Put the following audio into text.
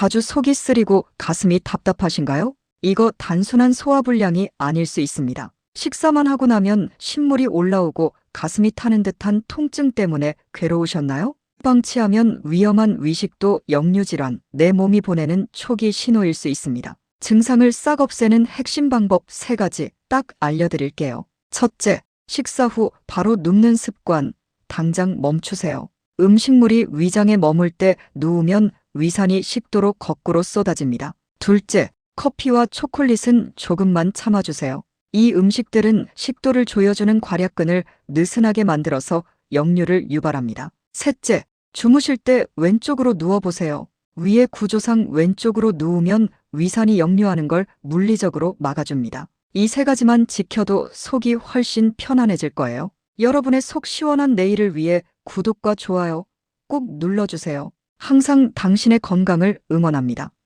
자주 속이 쓰리고 가슴이 답답하신가요? 이거 단순한 소화불량이 아닐 수 있습니다. 식사만 하고 나면 신물이 올라오고 가슴이 타는 듯한 통증 때문에 괴로우셨나요? 방치하면 위험한 위식도 역류질환, 내 몸이 보내는 초기 신호일 수 있습니다. 증상을 싹 없애는 핵심 방법 세가지 딱 알려드릴게요. 첫째, 식사 후 바로 눕는 습관, 당장 멈추세요. 음식물이 위장에 머물 때 누우면 위산이 식도로 거꾸로 쏟아집니다. 둘째, 커피와 초콜릿은 조금만 참아주세요. 이 음식들은 식도를 조여주는 괄약근을 느슨하게 만들어서 역류를 유발합니다. 셋째, 주무실 때 왼쪽으로 누워보세요. 위의 구조상 왼쪽으로 누우면 위산이 역류하는 걸 물리적으로 막아줍니다. 이 세 가지만 지켜도 속이 훨씬 편안해질 거예요. 여러분의 속 시원한 내일을 위해 구독과 좋아요 꼭 눌러주세요. 항상 당신의 건강을 응원합니다.